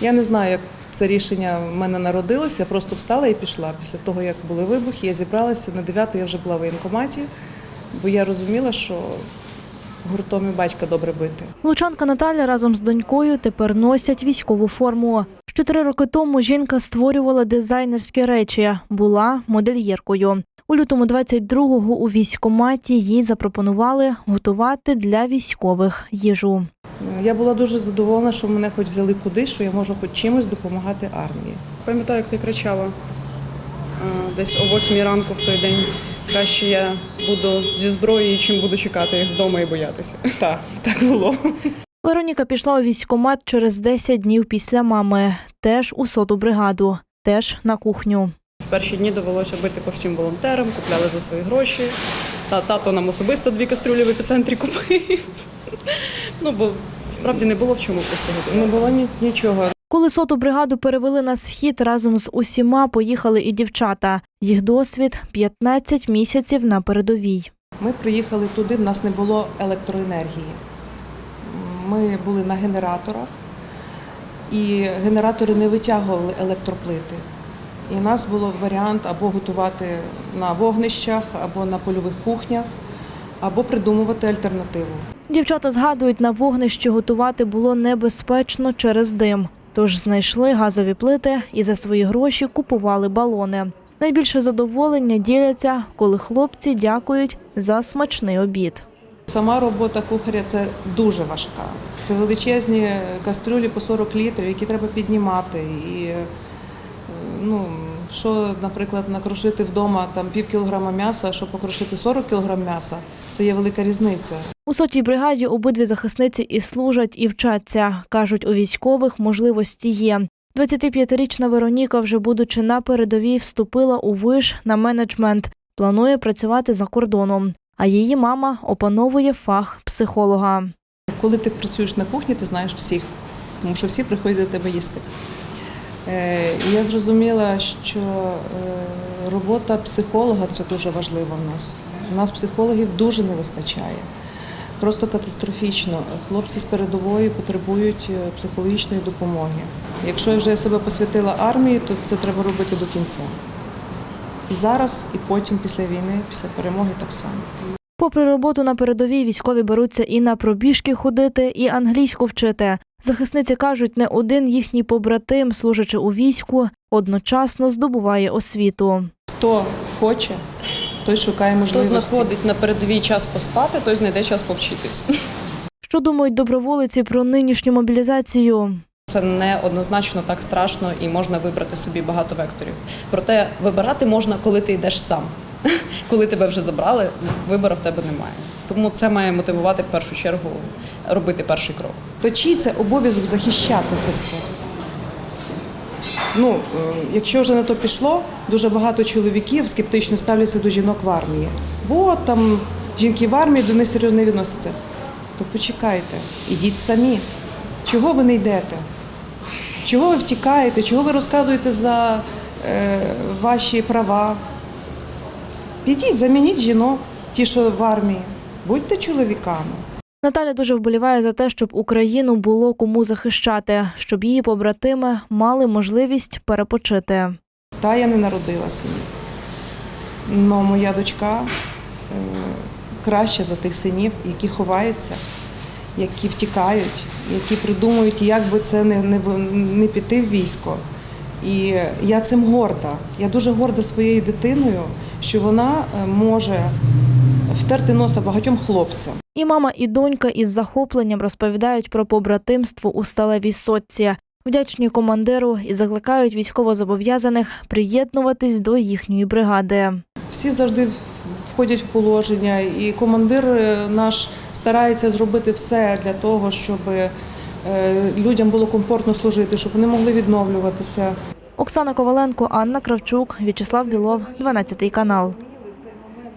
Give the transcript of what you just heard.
Я не знаю, як це рішення в мене народилося. Я просто встала і пішла. Після того, як були вибухи, я зібралася на 9 я вже була в воєнкоматі, бо я розуміла, що гуртом і батька добре бити. Лучанка Наталя разом з донькою тепер носять військову форму. Чотири роки тому жінка створювала дизайнерські речі, була модельєркою. У лютому 22-го у військкоматі їй запропонували готувати для військових їжу. Я була дуже задоволена, що мене хоч взяли кудись, що я можу хоч чимось допомагати армії. Пам'ятаю, як ти кричала десь о 8 ранку в той день. Краще я буду зі зброєю, чим буду чекати їх вдома і боятися. Так, так було. Вероніка пішла у військкомат через 10 днів після мами, теж у соту бригаду, теж на кухню. В перші дні довелося бити по всім волонтерам, купляли за свої гроші. Та тато нам особисто дві кастрюлі в епіцентрі купив. Ну бо справді не було в чому просто Не було ні- нічого. Коли соту бригаду перевели на схід, разом з усіма поїхали і дівчата. Їх досвід 15 місяців на передовій. Ми приїхали туди, в нас не було електроенергії. Ми були на генераторах, і генератори не витягували електроплити. І у нас був варіант або готувати на вогнищах, або на польових кухнях, або придумувати альтернативу. Дівчата згадують, на вогнищі готувати було небезпечно через дим. Тож знайшли газові плити і за свої гроші купували балони. Найбільше задоволення діляться, коли хлопці дякують за смачний обід. Сама робота кухаря це дуже важка. Це величезні кастрюлі по 40 літрів, які треба піднімати. І е, ну, що, наприклад, накрошити вдома там пів кілограма м'яса, а що покрошити 40 кілограм м'яса, це є велика різниця. У сотій бригаді обидві захисниці і служать, і вчаться. Кажуть, у військових можливості є. 25-річна Вероніка, вже будучи на передовій, вступила у виш на менеджмент. Планує працювати за кордоном. А її мама опановує фах психолога. Коли ти працюєш на кухні, ти знаєш всіх, тому що всі приходять до тебе їсти. Е, я зрозуміла, що е, робота психолога це дуже важлива в нас. У нас психологів дуже не вистачає. Просто катастрофічно. Хлопці з передової потребують е, психологічної допомоги. Якщо я вже себе посвятила армії, то це треба робити до кінця. І зараз, і потім, після війни, після перемоги так само. Попри роботу на передовій, військові беруться і на пробіжки ходити, і англійську вчити. Захисниці кажуть, не один їхній побратим, служачи у війську, одночасно здобуває освіту. Хто хоче, той шукає Хто знаходить на передовій час поспати, той знайде час повчитись. Що думають доброволиці про нинішню мобілізацію? Це не однозначно так страшно і можна вибрати собі багато векторів. Проте вибирати можна, коли ти йдеш сам. Коли тебе вже забрали, вибору в тебе немає. Тому це має мотивувати в першу чергу робити перший крок. То чий це обов'язок захищати це все? Ну, е, якщо вже на то пішло, дуже багато чоловіків скептично ставляться до жінок в армії. Бо там жінки в армії до них серйозно відносяться. То почекайте, ідіть самі. Чого ви не йдете? Чого ви втікаєте? Чого ви розказуєте за е, ваші права? Підіть, замініть жінок, ті, що в армії. Будьте чоловіками. Наталя дуже вболіває за те, щоб Україну було кому захищати, щоб її побратими мали можливість перепочити. Та я не народила синів. Но моя дочка е, краща за тих синів, які ховаються, які втікають, які придумують, як би це не, не, не піти в військо. І я цим горда. Я дуже горда своєю дитиною, що вона е, може втерти носа багатьом хлопцям. І мама, і донька із захопленням розповідають про побратимство у сталевій сотці. Вдячні командиру і закликають військовозобов'язаних приєднуватись до їхньої бригади. Всі завжди входять в положення, і командир е, наш старається зробити все для того, щоб е, людям було комфортно служити, щоб вони могли відновлюватися. Оксана Коваленко, Анна Кравчук, В'ячеслав Білов, 12 канал.